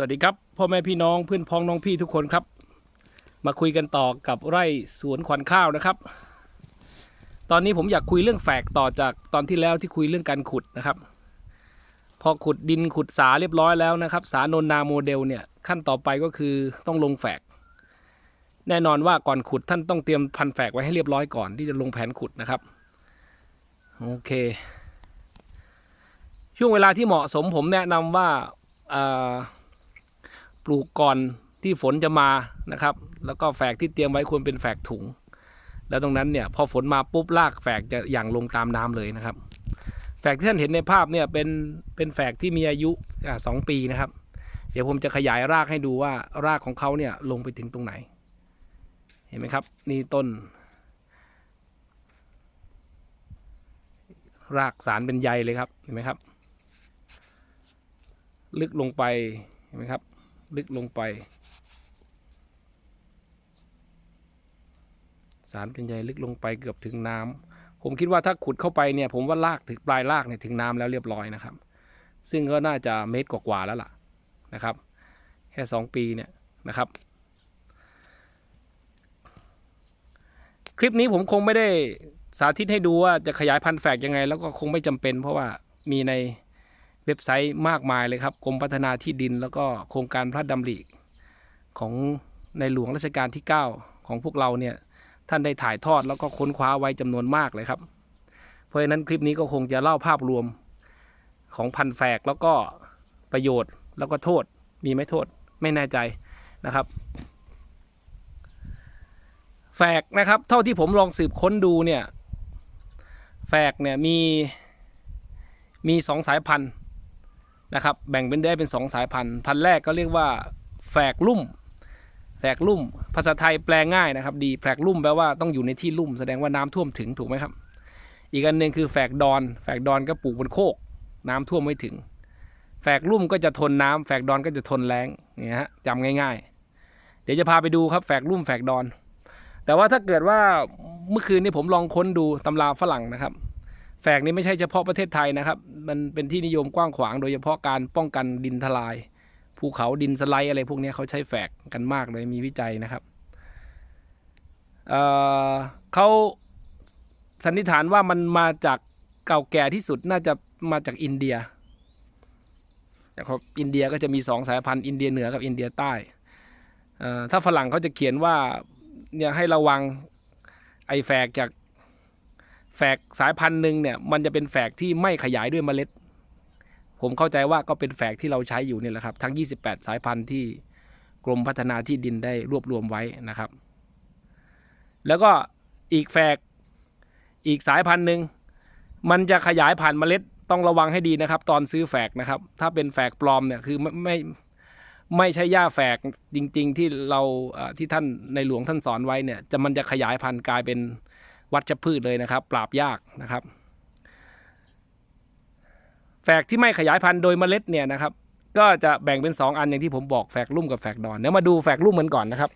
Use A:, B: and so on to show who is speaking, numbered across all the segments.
A: สวัสดีครับ พ่อแม่พี่น้องเพื่อนพ้องน้องพี่ทุกคนครับ มาคุยกันต่อกับไร่สวนขวัญข้าวนะครับ ตอนนี้ผมอยากคุยเรื่องแฝกต่อจากตอนที่แล้วที่คุยเรื่องการขุดนะครับ พอขุดดินขุดสาเรียบร้อยแล้วนะครับ สานนนาโมเดลเนี่ยขั้นต่อไปก็คือต้องลงแฝก แน่นอนว่าก่อนขุดท่านต้องเตรียมพันแฝกไว้ให้เรียบร้อยก่อนที่จะลงแผนขุดนะครับโอเค ช่วงเวลาที่เหมาะสมผมแนะนำว่าอ่า ปลูกก่อนที่ฝนจะมานะครับ แล้วก็แฝกที่เตรียมไว้ควรเป็นแฝกถุง แล้วตรงนั้นเนี่ยพอฝนมาปุ๊บรากแฝกจะหยั่งลงตามน้ำเลยนะครับ แฝกที่ท่านเห็นในภาพเนี่ยเป็นเป็นแฝกที่มีอายุสองปีนะครับ เดี๋ยวผมจะขยายรากให้ดูว่ารากของเขาเนี่ยลงไปถึงตรงไหน เห็นไหมครับ นี่ต้น รากสารเป็นใยเลยครับเห็นไหมครับ ลึกลงไปเห็นไหมครับ ลึกลงไป สารเป็นใยลึกลงไปเกือบถึงน้ำผมคิดว่าถ้าขุดเข้าไปเนี่ย ผมว่าลากถึงปลายลากเนี่ยถึงน้ำแล้วเรียบร้อยนะครับ ซึ่งก็น่าจะเมตรกว่าๆแล้วล่ะนะครับ แค่สองปีเนี่ยนะครับ คลิปนี้ผมคงไม่ได้สาธิตให้ดูว่าจะขยายพันธุ์แฝกยังไง แล้วก็คงไม่จำเป็นเพราะว่ามีใน เว็บไซต์มากมายเลยครับกรมพัฒนาที่ดินแล้วก็โครงการพระดำริของในหลวงรัชกาลที่ 9 ของพวกเราเนี่ยท่านได้ถ่ายทอดแล้วก็ค้นคว้าไว้จำนวนมากเลยครับ เพราะฉะนั้นคลิปนี้ก็คงจะเล่าภาพรวมของพันแฝกแล้วก็ประโยชน์แล้วก็โทษมีไหมโทษไม่แน่ใจนะครับ แฝกนะครับเท่าที่ผมลองสืบค้นดูเนี่ยแฝกเนี่ยมีมีสองสายพันธุ์ นะครับแบ่งเป็นได้เป็น 2 สายพันธุ์พันธุ์แรกก็เรียกว่าแฝกลุ่มแฝกลุ่ม ภาษาไทยแปลง่ายนะครับ ดีแฝกลุ่มแปลว่าต้องอยู่ในที่ลุ่ม แสดงว่าน้ำท่วมถึงถูกไหมครับ อีกอันหนึ่งคือแฝกดอน แฝกดอนก็ปลูกบนโคก น้ำท่วมไม่ถึง แฝกลุ่มก็จะทนน้ำแฝกดอนก็จะทนแรงนี่ฮะจำง่าย ๆ เดี๋ยวจะพาไปดูครับแฝกลุ่มแฝกดอน แต่ว่าถ้าเกิดว่าเมื่อคืนนี้ผมลองค้นดูตำราฝรั่งนะครับ แฝกนี้ไม่ใช่เฉพาะประเทศไทยนะครับ มันเป็นที่นิยมกว้างขวาง โดยเฉพาะการป้องกันดินทลาย ภูเขาดินสไลด์อะไรพวกนี้เขาใช้แฝกกันมากเลยมีวิจัยนะครับเเขาสันนิษฐานว่ามันมาจากเก่าแก่ที่สุดน่าจะมาจากอินเดียแต่เขาอินเดียก็จะมีสองสายพันธุ์อินเดียเหนือกับอินเดียใต้ถ้าฝรั่งเขาจะเขียนว่าเนี่ยให้ระวังไอแฝกจาก แฝกสายพันธุ์หนึ่งเนี่ยมันจะเป็นแฝกที่ไม่ขยายด้วยเมล็ด ผมเข้าใจว่าก็เป็นแฝกที่เราใช้อยู่เนี่ยแหละครับ ทั้ง 28 สายพันธุ์ที่กรมพัฒนาที่ดินได้รวบรวมไว้นะครับ แล้วก็อีกแฝกอีกสายพันธุ์หนึ่งมันจะขยายผ่านเมล็ดต้องระวังให้ดีนะครับ ตอนซื้อแฝกนะครับ ถ้าเป็นแฝกปลอมเนี่ยคือไม่ไม่ไม่ใช่หญ้าแฝกจริง ๆ ที่เราที่ท่านในหลวงท่านสอนไว้เนี่ยจะมันจะขยายพันธุ์กลายเป็น วัชพืชเลยนะครับ ปราบยากนะครับ แฝกที่ไม่ขยายพันธุ์โดยเมล็ดเนี่ยนะครับ ก็จะแบ่งเป็น 2 อันอย่างที่ผมบอกแฝกลุ่มกับแฝกดอนเดี๋ยวมาดูแฝกลุ่มกันก่อนนะครับ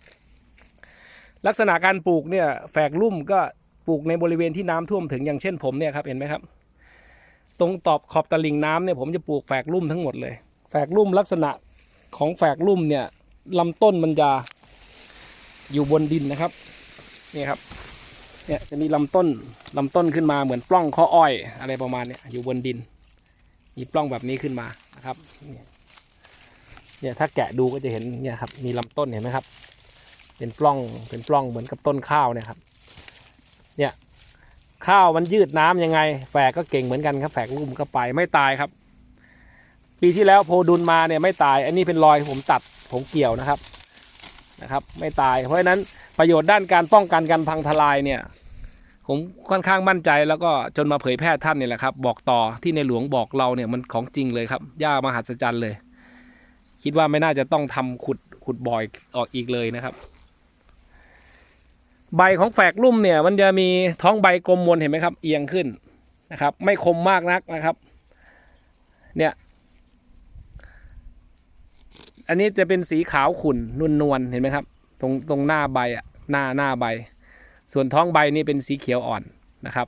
A: ลักษณะการปลูกเนี่ยแฝกลุ่มก็ปลูกในบริเวณที่น้ำท่วมถึงอย่างเช่นผมเนี่ยครับเห็นไหมครับ ตรงตอบขอบตลิ่งน้ำเนี่ยผมจะปลูกแฝกลุ่มทั้งหมดเลย แฝกลุ่มลักษณะของแฝกลุ่มเนี่ยลำต้นมันจะอยู่บนดินนะครับ นี่ครับ เนี่ยจะมีลำต้นลำต้นขึ้นมาเหมือนปล้องข้ออ้อยอะไรประมาณเนี้ยอยู่บนดิน มีปล้องแบบนี้ขึ้นมานะครับเนี่ยถ้าแกะดูก็จะเห็นเนี่ยครับมีลำต้นเห็นไหมครับ เป็นปล้องเป็นปล้องเหมือนกับต้นข้าวเนี่ยครับเนี่ยข้าวมันยืดน้ำยังไง แฝกก็เก่งเหมือนกันครับแฝกลุ่มก็ไปไม่ตายครับ ปีที่แล้วโพดุลมาเนี่ยไม่ตาย อันนี้เป็นรอยผมตัดผมเกี่ยวนะครับนะครับ ไม่ตายเพราะฉะนั้น ประโยชน์ด้านการป้องกันการพังทลายเนี่ยผมค่อนข้างมั่นใจแล้วก็จนมาเผยแพร่ท่านเนี่ยแหละครับ บอกต่อที่ในหลวงบอกเราเนี่ยมันของจริงเลยครับย่ามหัศจรรย์เลย คิดว่าไม่น่าจะต้องทำขุดขุดบ่อยออกอีกเลยนะครับ ใบของแฝกลุ่มเนี่ย มันจะมีท้องใบกลมมนเห็นไหมครับ เอียงขึ้นนะครับ ไม่คมมากนักนะครับ เนี่ย อันนี้จะเป็นสีขาวขุ่นนุ่นนวลเห็นไหมครับ ตรงตรงหน้าใบอะหน้าหน้าใบ ส่วนท้องใบนี่เป็นสีเขียวอ่อนนะครับ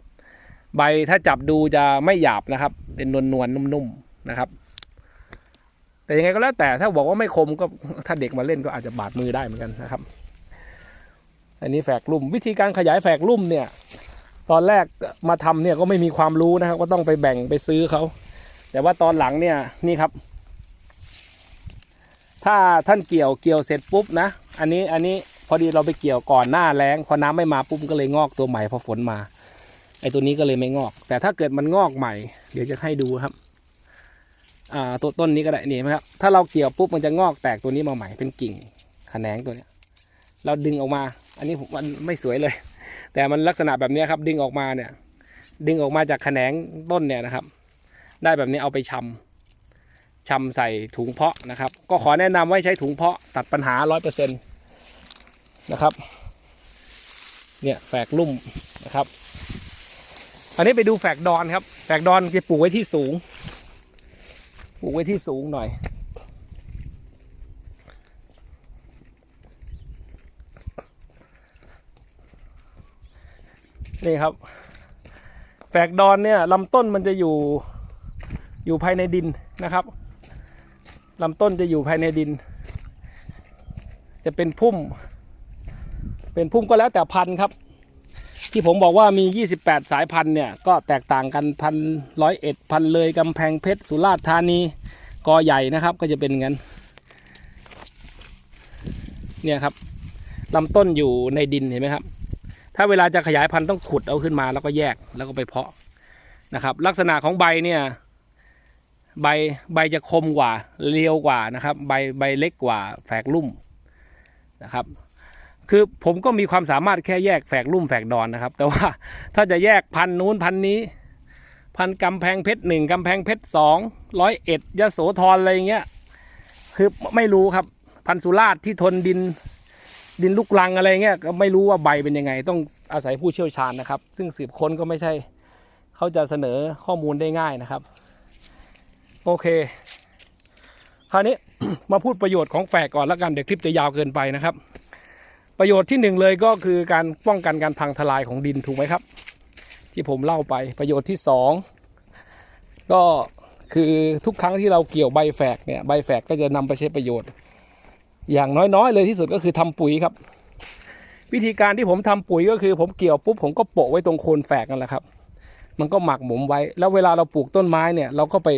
A: ใบถ้าจับดูจะไม่หยาบนะครับ เป็นนวลนวลนุ่มๆนะครับ แต่ยังไงก็แล้วแต่ถ้าบอกว่าไม่คมก็ถ้าเด็กมาเล่นก็อาจจะบาดมือได้เหมือนกันนะครับ อันนี้แฝกลุ่ม วิธีการขยายแฝกลุ่มเนี่ย ตอนแรกมาทำเนี่ยก็ไม่มีความรู้นะครับ ก็ต้องไปแบ่งไปซื้อเขาแต่ว่าตอนหลังเนี่ยนี่ครับ ถ้าท่านเกี่ยวเกี่ยวเสร็จปุ๊บนะ อันนี้อันนี้พอดีเราไปเกี่ยวก่อนหน้าแล้งพอน้ำไม่มาปุ๊บก็เลยงอกตัวใหม่พอฝนมาไอตัวนี้ก็เลยไม่งอก แต่ถ้าเกิดมันงอกใหม่ เดี๋ยวจะให้ดูครับ อ่าตัวต้นนี้ก็ได้นี่เห็นไหมครับ ถ้าเราเกี่ยวปุ๊บมันจะงอกแตกตัวนี้มาใหม่เป็นกิ่งแขนงตัวเนี้ย เราดึงออกมา อันนี้ผมมันไม่สวยเลย แต่มันลักษณะแบบนี้ครับ ดึงออกมาเนี่ย ดึงออกมาจากแขนงต้นเนี่ยนะครับ ได้แบบนี้เอาไปชำชำใส่ถุงเพาะนะครับ ก็ขอแนะนำว่าให้ใช้ถุงเพาะตัดปัญหาร้อยเปอร์เซ็นต์นะครับ เนี่ยแฝกลุ่มนะครับ อันนี้ไปดูแฝกดอนครับ แฝกดอนจะปลูกไว้ที่สูง ปลูกไว้ที่สูงหน่อย นี่ครับ แฝกดอนเนี่ยลำต้นมันจะอยู่อยู่ภายในดินนะครับ ลำต้นจะอยู่ภายในดิน จะเป็นพุ่ม เป็นพุ่มก็แล้วแต่พันธุ์ครับ ที่ผมบอกว่ามี 28 สายพันธุ์เนี่ย ก็แตกต่างกันพันร้อยเอ็ดพันเลยกำแพงเพชรสุราษฎร์ธานีกอใหญ่นะครับ ก็จะเป็นงั้น เนี่ยครับลำต้นอยู่ในดินเห็นไหมครับ ถ้าเวลาจะขยายพันธุ์ต้องขุดเอาขึ้นมาแล้วก็แยกแล้วก็ไปเพาะนะครับ ลักษณะของใบเนี่ย ใบใบจะคมกว่าเรียวกว่านะครับ ใบใบเล็กกว่าแฝกลุ่มนะครับ คือผมก็มีความสามารถแค่แยกแฝกลุ่มแฝกดอนนะครับ แต่ว่าถ้าจะแยกพันนู้นพันนี้ พันกำแพงเพชรหนึ่งกำแพงเพชรสองร้อยเอ็ดยโสธรอะไรอย่างเงี้ยคือไม่รู้ครับพันสุราษฎร์ที่ทนดินดินลูกลังอะไรเงี้ยก็ไม่รู้ว่าใบเป็นยังไง ต้องอาศัยผู้เชี่ยวชาญนะครับ ซึ่งสืบค้นก็ไม่ใช่ เขาจะเสนอข้อมูลได้ง่ายนะครับ โอเค คราวนี้มาพูดประโยชน์ของแฝกก่อนแล้วกันเดี๋ยวคลิปจะยาวเกินไปนะครับ ประโยชน์ที่หนึ่งเลยก็คือการป้องกันการพังทลายของดินถูกไหมครับ ที่ผมเล่าไปประโยชน์ที่สองก็คือทุกครั้งที่เราเกี่ยวใบแฝกเนี่ยใบแฝกก็จะนำไปใช้ประโยชน์ อย่างน้อยๆ เลยที่สุดก็คือทำปุ๋ยครับ วิธีการที่ผมทำปุ๋ยก็คือ ผมเกี่ยวปุ๊บผมก็โปะไว้ตรงโคนแฝกนั่นแหละครับ มันก็หมักหมมไว้ แล้วเวลาเราปลูกต้นไม้เนี่ยเราก็ไป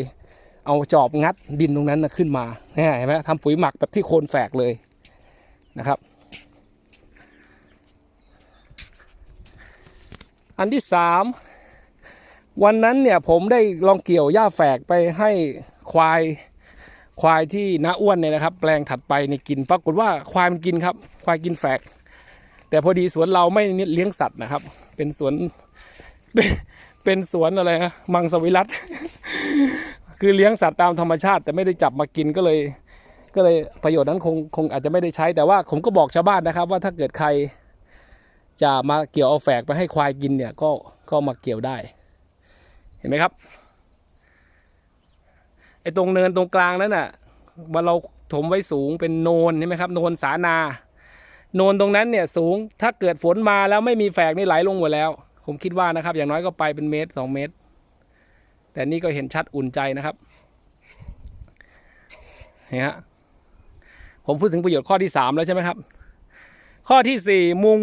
A: เอาจอบงัดดินตรงนั้นนะขึ้นมาเนี่ยเห็นไหมทำปุ๋ยหมักแบบที่โคนแฝกเลยนะครับ อันที่สามวันนั้นเนี่ยผมได้ลองเกี่ยวหญ้าแฝกไปให้ควายควายที่น้าอ้วนเนี่ยนะครับ แปลงถัดไปในกินปรากฏว่าควายมันกินครับ ควายกินแฝก แต่พอดีสวนเราไม่เลี้ยงสัตว์นะครับ เป็นสวนเป็นเป็นสวนอะไรนะมังสวิรัต คือเลี้ยงสัตว์ตามธรรมชาติ แต่ไม่ได้จับมากินก็เลย ก็เลยประโยชน์นั้นคงคงอาจจะไม่ได้ใช้แต่ว่าผมก็บอกชาวบ้านนะครับ ว่าถ้าเกิดใครจะมาเกี่ยวเอาแฝกไปให้ควายกินเนี่ยก็ก็มาเกี่ยวได้ เห็นไหมครับไอ้ตรงเนินตรงกลางนั้นน่ะว่าเราถมไว้สูงเป็นโนนใช่ไหมครับโนนสานา โนนตรงนั้นเนี่ยสูงถ้าเกิดฝนมาแล้วไม่มีแฝกนี่ไหลลงหมดแล้ว ผมคิดว่านะครับ อย่างน้อยก็ไปเป็นเมตรสองเมตร แต่นี่ก็เห็นชัดอุ่นใจนะครับเนี่ฮะผมพูดถึงประโยชน์ข้อที่สามแล้วใช่ไหมครับ ข้อที่สี่มุง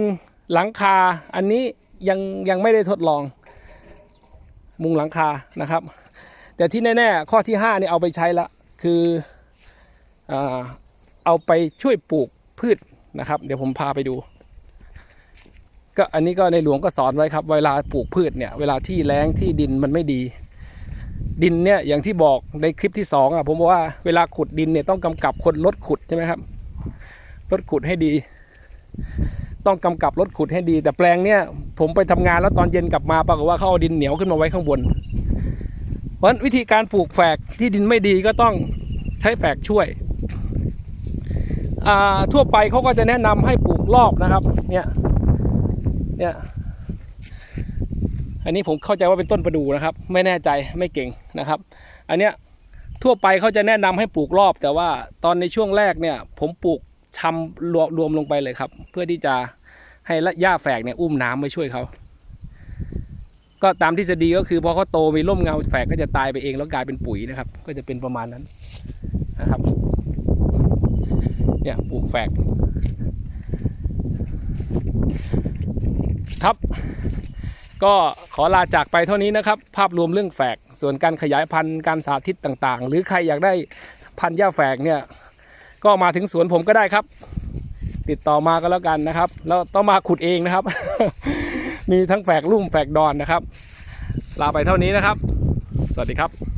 A: หลังคาอันนี้ยังยังไม่ได้ทดลอง มุงหลังคานะครับ แต่ที่แน่ๆข้อที่5นี่เอาไปใช้ละคือเอาไปช่วยปลูกพืชนะครับ เดี๋ยวผมพาไปดู ก็อันนี้ก็ในหลวงก็สอนไว้ครับ เวลาปลูกพืชเนี่ยเวลาที่แล้งที่ดินมันไม่ดี ดินเนี่ยอย่างที่บอกในคลิปที่สองอะผมบอกว่าเวลาขุดดินเนี่ยต้องกำกับคนลดขุดใช่ไหมครับลดขุดให้ดี ต้องกำกับลดขุดให้ดี แต่แปลงเนี่ยผมไปทำงานแล้วตอนเย็นกลับมาปรากฏว่าเขาเอาดินเหนียวขึ้นมาไว้ข้างบน เพราะวิธีการปลูกแฝกที่ดินไม่ดีก็ต้องใช้แฝกช่วยทั่วไปเขาก็จะแนะนำให้ปลูกรอบนะครับ เนี่ยเนี่ยอันนี้ผมเข้าใจว่าเป็นต้นประดูนะครับ ไม่แน่ใจไม่เก่ง นะครับ อันเนี้ยทั่วไปเขาจะแนะนำให้ปลูกรอบ แต่ว่าตอนในช่วงแรกเนี่ยผมปลูกชำรวมรวมลงไปเลยครับ เพื่อที่จะให้ละหญ้าแฝกเนี่ยอุ้มน้ำไปช่วยเขาก็ตามทฤษฎีก็คือพอเขาโตมีร่มเงาแฝกก็จะตายไปเองแล้วกลายเป็นปุ๋ยนะครับ ก็จะเป็นประมาณนั้นนะครับเนี่ยปลูกแฝกครับ ก็ขอลาจากไปเท่านี้นะครับ ภาพรวมเรื่องแฝก ส่วนการขยายพันธุ์การสาธิตต่างๆ หรือใครอยากได้พันธุ์หญ้าแฝกเนี่ย ก็มาถึงสวนผมก็ได้ครับ ติดต่อมาก็แล้วกันนะครับ แล้วต้องมาขุดเองนะครับ มีทั้งแฝกลุ่มแฝกดอนนะครับ ลาไปเท่านี้นะครับ สวัสดีครับ